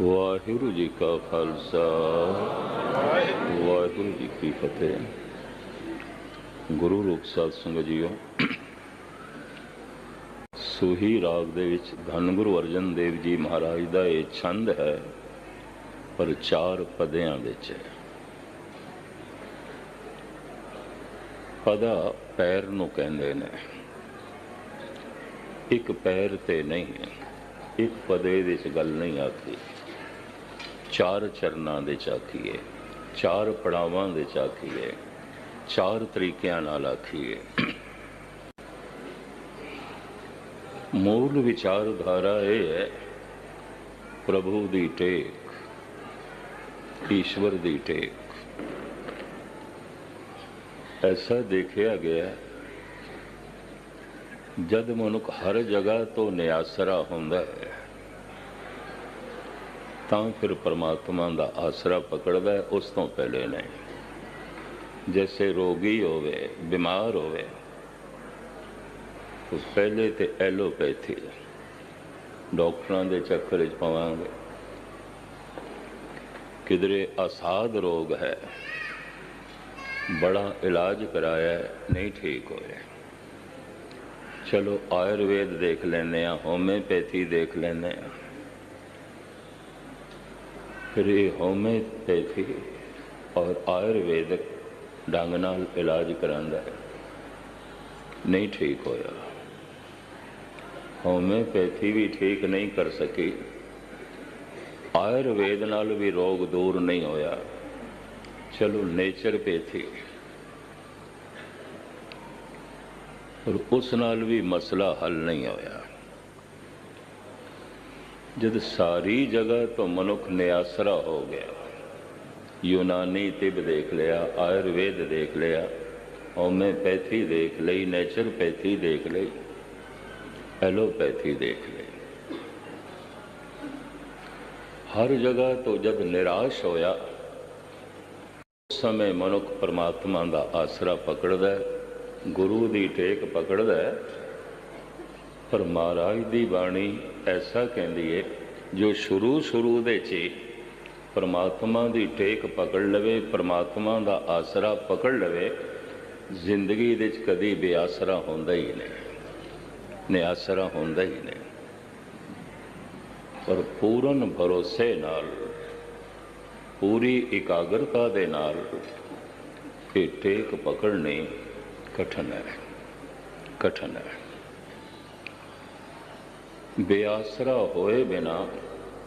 ਵਾਹਿਗੁਰੂ ਜੀ ਕਾ ਖਾਲਸਾ, ਵਾਹਿਗੁਰੂ ਜੀ ਕੀ ਫਤਿਹ। ਗੁਰੂ ਰੂਪ ਸਾਧ ਸੰਗਤ ਜੀਓ, ਸੋਹੀ ਰਾਗ ਦੇ ਵਿੱਚ ਧੰਨ ਗੁਰੂ ਅਰਜਨ ਦੇਵ ਜੀ ਮਹਾਰਾਜ ਦਾ ਇਹ ਛੰਦ ਹੈ, ਪਰ ਚਾਰ ਪਦਿਆਂ ਵਿੱਚ ਹੈ। ਪਦਾ ਪੈਰ ਨੂੰ ਕਹਿੰਦੇ ਨੇ, ਇੱਕ ਪੈਰ ਤੇ ਨਹੀਂ, ਇੱਕ ਪਦੇ ਵਿੱਚ ਗੱਲ ਨਹੀਂ ਆਖੀ ਚਾਰ ਚਰਨਾਂ ਦੇ ਚਾਖੀਏ ਚਾਰ ਪੜਾਵਾਂ ਦੇ ਚਾਖੀਏ ਚਾਰ ਤਰੀਕਿਆਂ ਨਾਲ ਆਖੀਏ। ਮੂਲ ਵਿਚਾਰਧਾਰਾ ਇਹ ਹੈ, ਪ੍ਰਭੂ ਦੀ ਟੇਕ, ਈਸ਼ਵਰ ਦੀ ਟੇਕ। ਐਸਾ ਦੇਖਿਆ ਗਿਆ, ਜਦ ਮਨੁੱਖ ਹਰ ਜਗ੍ਹਾ ਤੋਂ ਨਿਆਸਰਾ ਹੁੰਦਾ ਹੈ ਤਾਂ ਫਿਰ ਪਰਮਾਤਮਾ ਦਾ ਆਸਰਾ ਪਕੜਦਾ ਉਸ ਤੋਂ ਪਹਿਲੇ ਨਹੀਂ। ਜੈਸੇ ਰੋਗੀ ਹੋਵੇ, ਬਿਮਾਰ ਹੋਵੇ, ਉਸ ਪਹਿਲੇ ਤੇ ਐਲੋਪੈਥੀ ਡਾਕਟਰਾਂ ਦੇ ਚੱਕਰ 'ਚ ਪਵਾਂਗੇ। ਕਿਧਰੇ ਅਸਾਧ ਰੋਗ ਹੈ, ਬੜਾ ਇਲਾਜ ਕਰਾਇਆ, ਨਹੀਂ ਠੀਕ ਹੋਇਆ। ਚਲੋ, ਆਯੁਰਵੇਦ ਦੇਖ ਲੈਨੇ ਆ ਹੋਮਿਓਪੈਥੀ ਦੇਖ ਲੈਨੇ ਆ ਫਿਰ ਇਹ ਹੋਮਿਓਪੈਥੀ ਔਰ ਆਯੁਰਵੇਦਿਕ ਢੰਗ ਨਾਲ ਇਲਾਜ ਕਰਾਂਦਾ ਹੈ। ਨਹੀਂ ਠੀਕ ਹੋਇਆ। ਹੋਮਿਓਪੈਥੀ ਵੀ ਠੀਕ ਨਹੀਂ ਕਰ ਸਕੀ। ਆਯੁਰਵੇਦ ਨਾਲ ਵੀ ਰੋਗ ਦੂਰ ਨਹੀਂ ਹੋਇਆ। ਚਲੋ ਨੇਚਰਪੈਥੀ ਪਰ ਉਸ ਨਾਲ ਵੀ ਮਸਲਾ ਹੱਲ ਨਹੀਂ ਹੋਇਆ। ਜਦ ਸਾਰੀ ਜਗ੍ਹਾ ਤੋਂ ਮਨੁੱਖ ਨਿਆਸਰਾ ਹੋ ਗਿਆ। ਯੂਨਾਨੀ ਤਿਬ ਦੇਖ ਲਿਆ, ਆਯੁਰਵੇਦ ਦੇਖ ਲਿਆ, ਹੋਮਿਓਪੈਥੀ ਦੇਖ ਲਈ, ਨੇਚਰਪੈਥੀ ਦੇਖ ਲਈ, ਐਲੋਪੈਥੀ ਦੇਖ ਲਈ। ਹਰ ਜਗ੍ਹਾ ਤੋਂ ਜਦ ਨਿਰਾਸ਼ ਹੋਇਆ, ਉਸ ਸਮੇਂ ਮਨੁੱਖ ਪਰਮਾਤਮਾ ਦਾ ਆਸਰਾ ਪਕੜਦਾ ਹੈ, ਗੁਰੂ ਦੀ ਟੇਕ ਪਕੜਦਾ ਹੈ ਪਰ ਮਹਾਰਾਜ ਦੀ ਬਾਣੀ ਐਸਾ ਕਹਿੰਦੀ ਹੈ ਜੋ ਸ਼ੁਰੂ ਸ਼ੁਰੂ ਦੇ ਚ ਪਰਮਾਤਮਾ ਦੀ ਟੇਕ ਪਕੜ ਲਵੇ, ਪਰਮਾਤਮਾ ਦਾ ਆਸਰਾ ਪਕੜ ਲਵੇ, ਜ਼ਿੰਦਗੀ ਦੇ ਵਿੱਚ ਕਦੀ ਬੇਆਸਰਾ ਹੁੰਦਾ ਹੀ ਨਹੀਂ, ਨਿਆਸਰਾ ਹੁੰਦਾ ਹੀ ਨਹੀਂ। ਪਰ ਪੂਰਨ ਭਰੋਸੇ ਨਾਲ, ਪੂਰੀ ਇਕਾਗਰਤਾ ਦੇ ਨਾਲ ਇਹ ਟੇਕ ਪਕੜਨੀ ਕਠਨ ਹੈ ਕਠਨ ਹੈ। ਬੇਆਸਰਾ ਹੋਏ ਬਿਨਾ